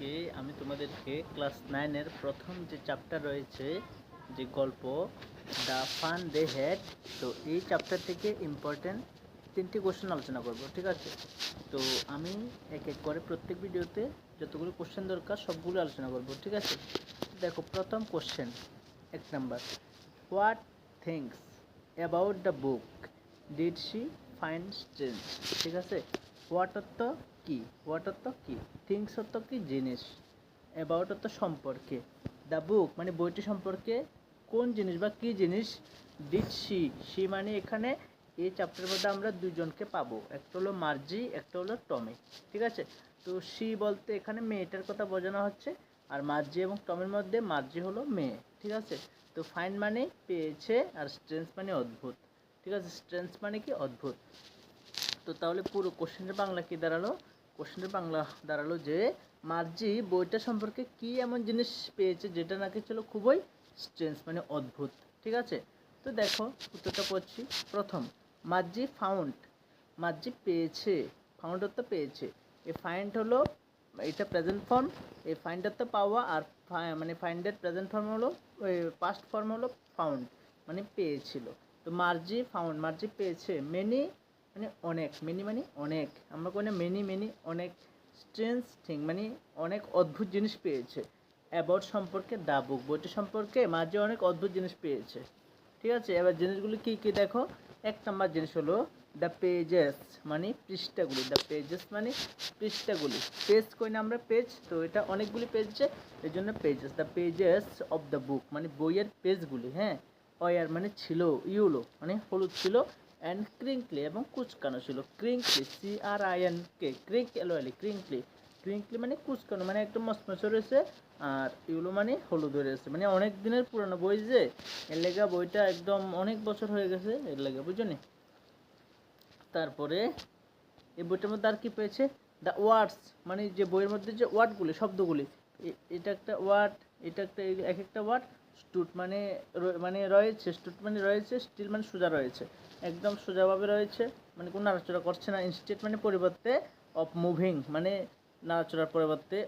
আজকে আমি তোমাদেরকে ক্লাস নাইনের প্রথম যে চ্যাপ্টার রয়েছে, যে গল্প দ্য ফান দে হ্যাড তো এই চ্যাপ্টার থেকে ইম্পর্টেন্ট তিনটি কোশ্চেন আলোচনা করব, ঠিক আছে? তো আমি এক এক করে প্রত্যেক ভিডিওতে যতগুলো কোশ্চেন দরকার সবগুলো আলোচনা করব, ঠিক আছে? দেখো, প্রথম কোশ্চেন এক number what things about the book did she find strange ঠিক আছে? হোয়াট অর্থ কি? হোয়াট অর্থ কি থিংস অর্থ কি জিনিস। অ্যাবাউট অর্থ সম্পর্কে। দ্য বুক মানে বইটি সম্পর্কে কোন জিনিস বা কি জিনিস ডিড শি শি মানে এখানে এই চ্যাপ্টারের মধ্যে আমরা দুজনকে পাবো। একটা হলো মার্জি, একটা হলো টমি। ঠিক আছে? তো শি বলতে এখানে মেয়েটার কথা বোঝানো হচ্ছে আর মার্জি এবং টমের মধ্যে মার্জি হলো মেয়ে। ঠিক আছে? তো ফাইন মানে পেয়েছে আর স্ট্রেন্থ মানে অদ্ভুত। ঠিক আছে? স্ট্রেন্থ মানে কি? অদ্ভুত। তো তাহলে পুরো কোশ্চেনের বাংলা কি দাঁড়াল? কোশ্চেনের বাংলা দাঁড়াল যে মার্জি বইটা সম্পর্কে কি এমন জিনিস পেয়েছে যেটা নাকি ছিল খুবই স্ট্রেঞ্জ মানে অদ্ভুত, ঠিক আছে? তো দেখো, উত্তরটা পড়ছি। প্রথম মার্জি ফাউন্ড মার্জি পেয়েছে ফাউন্ড তো পেয়েছে। এই ফাইন্ড হলো, এটা প্রেজেন্ট ফর্ম এই ফাইন্ডার তো পাওয়া আর মানে ফাইন্ডের প্রেজেন্ট ফর্ম হলো পাস্ট ফর্ম হলো ফাউন্ড মানে পেয়েছিল। তো মার্জি ফাউন্ড মার্জি পেয়েছে। মেনি মানে অনেক মেনি মানে অনেক। আমরা কোনো মেনি মেনি অনেক স্ট্রেঞ্জ থিং মানে অনেক অদ্ভুত জিনিস পেয়েছে। অ্যাবাউট সম্পর্কে দা বুক বইটি সম্পর্কে মাঝে অনেক অদ্ভুত জিনিস পেয়েছে। ঠিক আছে? এবার জিনিসগুলো কী কী দেখো? এক নম্বর জিনিস হলো দ্য পেজেস মানে পৃষ্ঠাগুলি। দ্য পেজেস মানে পৃষ্ঠাগুলি। পেজ কই না আমরা? পেজ তো এটা অনেকগুলি পেজ এই জন্য pages the pages of the book মানে বইয়ের পেজগুলি হ্যাঁ? অয়ার মানে ছিল, ইউলো মানে হলুদ ছিল। অ্যান্ড ক্রিঙ্কলি এবং কুচকানো ছিল। Crinkly C R I N K crink এলো এলি ক্রিঙ্কলি ক্রিঙ্কলি মানে কুচকানো মানে একদম মসমসে রয়েছে, আর ইউলো মানে হলুদ হয়ে রয়েছে। মানে অনেক দিনের পুরানো বই যে, এর লেগা বইটা একদম অনেক বছর হয়ে গেছে এর লেগা বুঝো নি? তারপরে এই বইটার মধ্যে আর কি পেয়েছে? দ্য ওয়ার্ডস মানে যে বইয়ের মধ্যে যে ওয়ার্ডগুলি শব্দগুলি এটা একটা ওয়ার্ড এটা একটা, এক একটা ওয়ার্ড স্টুট মানে মানে রয়েছে, স্টুট মানে রয়েছে, স্টিল মানে সোজা রয়েছে। একদম সোজাভাবে রয়েছে মানে কোনো নাড়াচড়া করছে না ইনস্টেট মানে পরিবর্তে অফ মুভিং মানে নাড়াচড়ার পরিবর্তে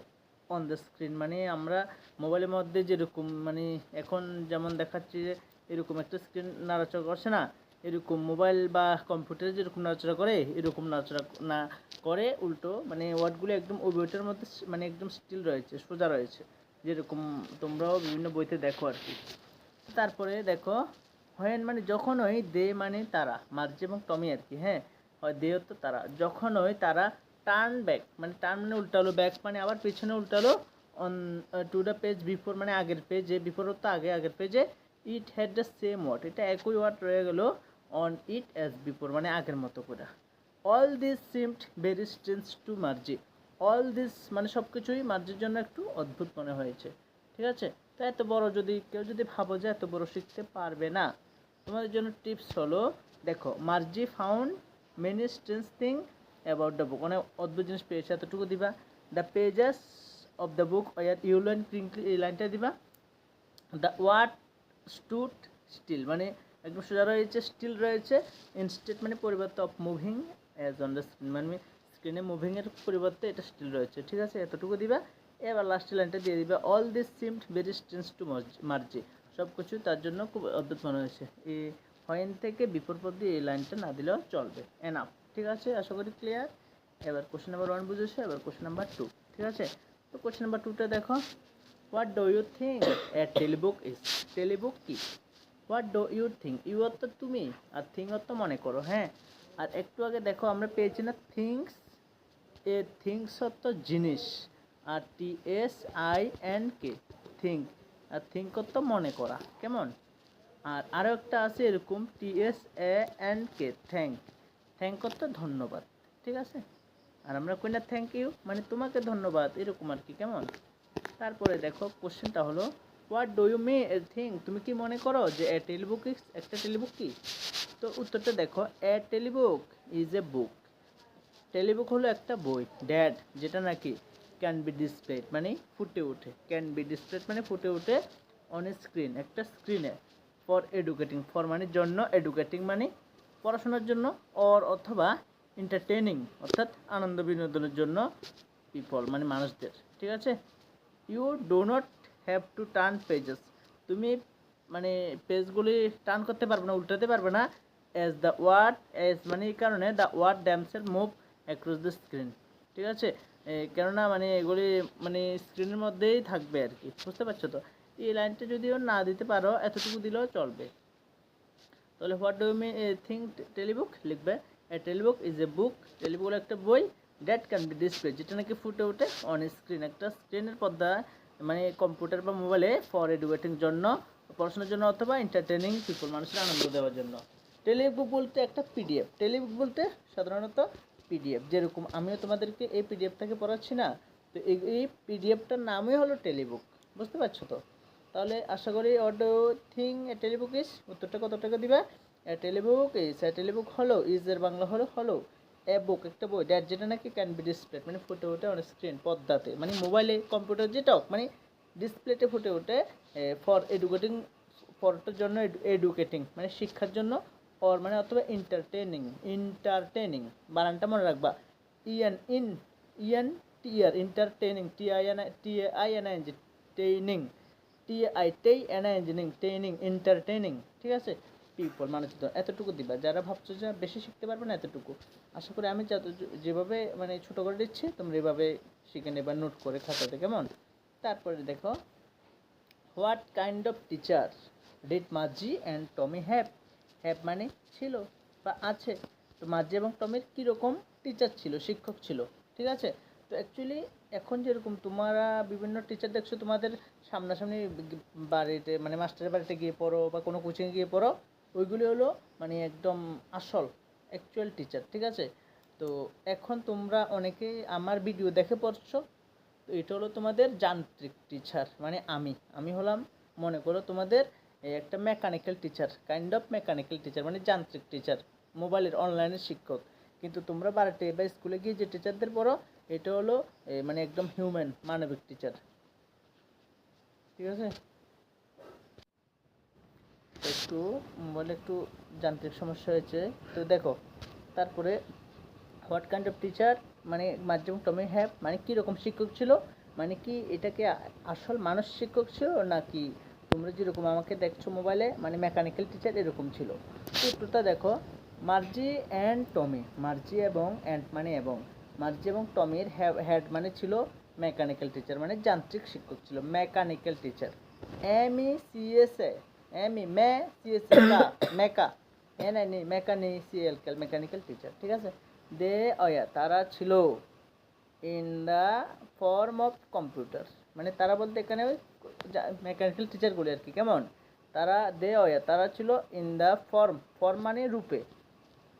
অন দ্য স্ক্রিন মানে আমরা মোবাইলের মধ্যে যেরকম মানে এখন যেমন দেখাচ্ছি যে এরকম একটা স্ক্রিন নাড়াচড়া করছে না, এরকম মোবাইল বা কম্পিউটারে যেরকম নাড়াচড়া করে, এরকম নাড়াচড়া না করে, উল্টো মানে ওয়ার্ডগুলো একদম ওই মধ্যে মানে একদম স্টিল রয়েছে, সোজা রয়েছে। যেরকম তোমরাও বিভিন্ন বইতে দেখো আর কি। তারপরে দেখো, হোয়েন মানে যখন ওই দে মানে তারা, মার্জি এবং টমি আর কি হ্যাঁ? হয় দে তো তারা। যখন ওই তারা টার্ন ব্যাক মানে টার্ন মানে উল্টালো ব্যাক মানে আবার পেছনে উল্টালো on to the page before মানে আগের পেজে বিফোর তো আগে, আগের পেজে it had the same word এটা একই ওয়ার্ড রয়ে গেল অন ইট অ্যাজ বিফোর মানে আগের মতো করে। All this seemed very strange to Margie. All this মানে সব কিছুই মার্জির জন্য একটু অদ্ভুত মনে হয়েছে, ঠিক আছে? তো এত বড় যদি, কেউ যদি ভাবো যে এত বড় শিখতে পারবে না, তোমাদের জন্য টিপস হলো, দেখো, Margie found many strange thing about the book অনেক অদ্ভুত জিনিস পেয়েছে, এতটুকু দিবা। The pages of the book were yellow and crinkly এই লাইনটা দিবা। দ্য ওয়ার্ড স্টুট স্টিল মানে একদম সোজা রয়েছে স্টিল রয়েছে ইনস্টেট মানে পরিবর্তে of moving as on the মানে স্ক্রিনে মুভিংয়ের পরিবর্তে এটা স্টিল রয়েছে, ঠিক আছে? এতটুকু দিবা। এবার লাস্ট লাইনটা দিয়ে দিবা। All this seemed very strange to Margie সব কিছু তার জন্য খুব অদ্ভুত মনে হয়েছে। এই হয়েন থেকে বিপর পদ দিয়ে এই লাইনটা না দিলেও চলবে। এনাফ ঠিক আছে? আশা করি ক্লিয়ার এবার কোশ্চেন নাম্বার ওয়ান বুঝেছ? এবার কোশ্চেন নাম্বার টু ঠিক আছে? তো কোশ্চেন নাম্বার টুটা দেখো। What do you think a telebook is telebook কি? What do you think you অর্থ তুমি, আর থিঙ্ক অর্থ মনে করো হ্যাঁ? আর একটু আগে দেখো, আমরা পেয়েছি না থিংস এ থিংস অর্থ জিনিস আর T S I N K think R think অর্থ মনে করা, কেমন? আর আরও একটা আছে এরকম T S A N K thank thank অর্থ ধন্যবাদ, ঠিক আছে? আর আমরা কই না থ্যাংক ইউ মানে তোমাকে ধন্যবাদ, এরকম আর কি, কেমন? তারপরে দেখো কোশ্চেনটা হলো what do you may a think তুমি কি মনে করো যে এ টেলিবুক একটা টেলিবুক কি? তো উত্তরটা দেখো এ টেলিবুক ইজ এ বুক টেলিবুক হলো একটা বই ড্যাড যেটা নাকি ক্যান বি ডিসপ্লেড মানে ফুটে ওঠে। ক্যান বি ডিসপ্লেড মানে ফুটে ওঠে অন স্ক্রিন একটা স্ক্রিনে ফর এডুকেটিং ফর মানে জন্য এডুকেটিং মানে পড়াশোনার জন্য অর অথবা এন্টারটেনিং অর্থাৎ আনন্দ বিনোদনের জন্য পিপল মানে মানুষদের, ঠিক আছে? You do not have to turn pages তুমি মানে পেজগুলি টার্ন করতে পারবে না, উল্টাতে পারবে না অ্যাজ দ্য ওয়ার্ড অ্যাজ মানে এই কারণে the word damsel move across the screen ঠিক আছে? কেননা মানে এগুলি মানে স্ক্রিনের মধ্যেই থাকবে আর কি, বুঝতে পারছ তো? এই লাইনটা যদিও না দিতে পারো, এতটুকু দিলেও চলবে। তাহলে what do me think telebook লিখবে। টেলিবুক ইজ এ বুক টেলিবুক হলো একটা বই দ্যাট ক্যান বি ডিসপ্লে যেটা নাকি ফুটে ওঠে অন স্ক্রিন একটা স্ক্রিনের পর্দা মানে কম্পিউটার বা মোবাইলে ফর এডুকেটিং জন্য, পড়াশোনার জন্য অথবা এন্টারটেনিং পিপল মানুষের আনন্দ দেওয়ার জন্য। টেলিবুক বলতে একটা পিডিএফ টেলিবুক বলতে সাধারণত পিডিএফ যেরকম আমিও তোমাদেরকে এই পিডিএফটাকে পড়াচ্ছি না, তো এই পিডিএফটার নামই হলো টেলিবুক বুঝতে পারছ তো? তাহলে আশা করি অড থিং এ টেলিবুক ইস উত্তরটা কত টাকা দিবে? এ টেলিবুক ইস এ টেলিবুক হলো ইজ এর বাংলা হলো হলো এ বুক একটা বই দ্যাট যেটা নাকি ক্যান বি ডিসপ্লে মানে ফুটে ওঠে অন স্ক্রিন পদ্মাতে মানে মোবাইলে কম্পিউটার যেটা হোক মানে ডিসপ্লেতে ফুটে ওঠে ফর এডুকেটিং ফরটার জন্য এডুকেটিং মানে শিক্ষার জন্য অর মানে অথবা এন্টারটেনিং এন্টারটেনিং বানানটা মনে রাখবা। E N in E N T R entertaining T I N T I N G training T I টেই N ইঞ্জিনিং ট্রেনিং এন্টারটেনিং ঠিক আছে? পিপল মানচিত্র এতটুকু দিবা। যারা ভাবছ যে বেশি শিখতে পারবে না, এতটুকু। আশা করি আমি যত যেভাবে মানে ছোটো করে দিচ্ছি, তোমরা এভাবে শিখে নেবা, নোট করে খাতাতে কেমন? তারপরে দেখো what kind of teacher did Margie and Tommy have have মানে ছিল বা আছে। তো মাঝি এবং টমির কীরকম টিচার ছিল, শিক্ষক ছিল, ঠিক আছে? তো অ্যাকচুয়ালি এখন যেরকম তোমরা বিভিন্ন টিচার দেখছ, তোমাদের সামনাসামনি বাড়িতে মানে মাস্টারের বাড়িতে গিয়ে পড়ো বা কোনো কোচিংয়ে গিয়ে পড়ো, ওইগুলি হলো মানে একদম আসল অ্যাকচুয়াল টিচার ঠিক আছে? তো এখন তোমরা অনেকেই আমার ভিডিও দেখে পড়ছো, তো এটা হলো তোমাদের যান্ত্রিক টিচার মানে আমি। আমি হলাম, মনে করো তোমাদের একটা mechanical teacher kind of mechanical teacher মানে যান্ত্রিক টিচার মোবাইলের অনলাইনের শিক্ষক। কিন্তু তোমরা বাড়িতে বা স্কুলে গিয়ে যে টিচারদের পড়ো, এটা হলো মানে একদম হিউম্যান মানবিক টিচার ঠিক আছে? একটু মোবাইলে একটু যান্ত্রিক সমস্যা হয়েছে। তো দেখো, তারপরে হোয়াট কাইন্ড অফ টিচার মানে মাধ্যম টমি হ্যাভ মানে কী রকম শিক্ষক ছিল? মানে কি এটাকে আ- আসল মানুষ শিক্ষক ছিল, নাকি তোমরা যেরকম আমাকে দেখছ মোবাইলে মানে মেকানিক্যাল টিচার এরকম ছিল। উত্তরটা দেখো, মার্জি অ্যান্ড টমি, মার্জি এবং অ্যান্ড মানে এবং। মার্জি এবং টমির হেড মানে ছিল মেকানিক্যাল টিচার মানে যান্ত্রিক শিক্ষক ছিল mechanical teacher M E C S A, M E May C S A মেকা, N N E মেকানিসিয়াল mechanical teacher ঠিক আছে? দে অয়া, তারা ছিল in the form of computer মানে তারা বলতে এখানে ওই মেকানিক্যাল টিচারগুলি আর কি কেমন? তারা দে অয়া তারা ছিল ইন দ্য ফর্ম ফর্ম মানে রূপে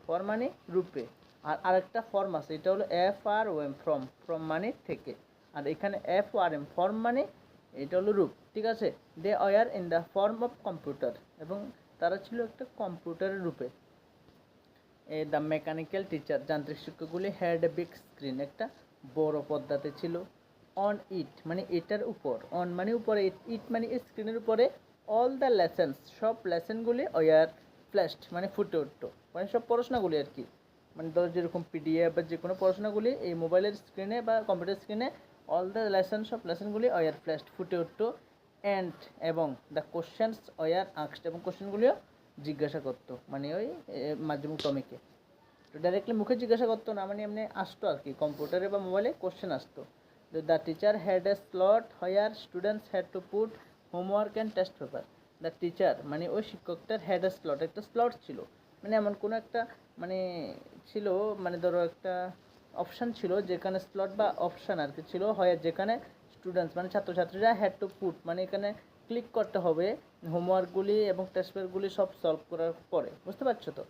ফর্ম মানে রূপে, আর আরেকটা ফর্ম আছে, এটা হলো F R O M from from মানে থেকে, আর এখানে এফ আর এম ফর্ম মানে এটা হলো রূপ, ঠিক আছে? They were in the form of computer এবং তারা ছিল একটা কম্পিউটারের রূপে। এ দ্য মেকানিক্যাল টিচার যান্ত্রিক শিক্ষকগুলি হ্যাড বিগ স্ক্রিন একটা বড় পর্দাতে ছিল। অন ইট মানে এটার উপর অন মানে উপরে ইট মানে স্ক্রিনের উপরে অল দ্য লেসেন্স সব লেসেনগুলি ওয়ার ফ্ল্যাশড মানে ফুটে উঠতো। মানে সব পড়াশোনাগুলি আর কি। মানে ধরো যেরকম পিডিএফ বা যে কোনো পড়াশোনাগুলি, এই মোবাইলের স্ক্রিনে বা কম্পিউটার স্ক্রিনে অল দ্য লেসন সব লেসনগুলি ওয়ার ফ্ল্যাশড ফুটে উঠতো। অ্যান্ড এবং দ্য কোশ্চেন্স ওয়ার আঁকড এবং কোশ্চেনগুলিও জিজ্ঞাসা করতো মানে ওই মাধ্যমিক টমিকে তো ডাইরেক্টলি মুখে জিজ্ঞাসা করতো না মানে এমনি আসতো আর কি কম্পিউটারে বা মোবাইলে কোশ্চেন আসতো। The teacher had a slot where students had to put homework and test paper the teacher মানে ওই শিক্ষকটার হ্যাড এ স্লট একটা স্লট ছিল। মানে এমন কোনো একটা মানে ছিল মানে ধরো একটা অপশান ছিল, যেখানে স্লট বা অপশান আর কি ছিল, হয় যেখানে স্টুডেন্টস মানে ছাত্রছাত্রীরা হ্যাড টু পুট মানে এখানে ক্লিক করতে হবে হোমওয়ার্কগুলি এবং টেস্ট পেপারগুলি সব সলভ করার পরে। বুঝতে পারছ তো?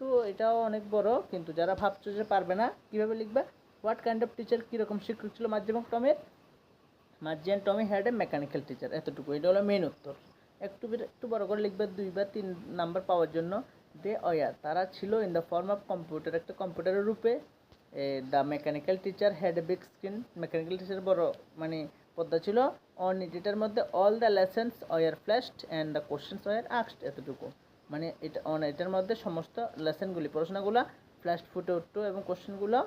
তো এটাও অনেক বড়, কিন্তু যারা ভাবছ যে পারবে না, কীভাবে লিখবে? হোয়াট কাইন্ড অফ টিচার কীরকম শিক্ষক ছিল? এবং টমের? Margie and Tommy had a mechanical teacher এতটুকু এটা হলো মেন উত্তর। একটু একটু বড় করে লিখবে, দুই বা তিন নাম্বার পাওয়ার জন্য। দে অয়ার তারা ছিল in the form of computer একটা কম্পিউটারের রূপে। The mechanical teacher had big screen mechanical teacher বড় মানে পদ্মা ছিল। অন এটার মধ্যে all the lessons were flashed and the questions were আক্সড এতটুকু। মানে এটা অন এটার মধ্যে সমস্ত লেসেনগুলি পড়াশোনাগুলো ফ্ল্যাশ ফুটে উঠতো এবং কোশ্চেনগুলো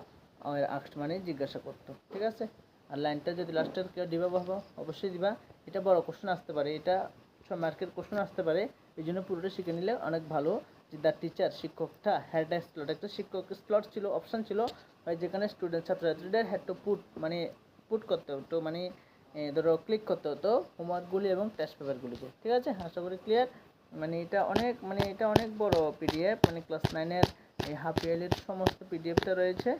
আক্ট মানে জিজ্ঞাসা করতো, ঠিক আছে? আর লাইনটা যদি লাস্টে কেউ দিবা ভাবো অবশ্যই দিবা। এটা বড় কোশ্চেন আসতে পারে, এটা মার্কের কোশ্চেন আসতে পারে। এই জন্য পুরোটা শিখে নিলে অনেক ভালো। যে দ্য টিচার শিক্ষকটা হ্যাড এ স্লট একটা শিক্ষক স্লট ছিল অপশন ছিল। যেখানে স্টুডেন্ট ছাত্রছাত্রীদের হ্যাড টু পুট মানে পুট করতে হতো মানে ধরো ক্লিক করতে হতো হোমওয়ার্কগুলি এবং টেস্ট পেপারগুলিকে ঠিক আছে? আশা করি ক্লিয়ার মানে এটা অনেক মানে এটা অনেক বড় পিডিএফ মানে ক্লাস নাইনের এই হাফ ইয়ারলির সমস্ত পিডিএফটা রয়েছে।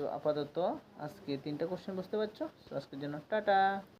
তো আপাতত আজকে তিনটা কোশ্চেন বুঝতে পারছ? আজকের জন্য টাটা।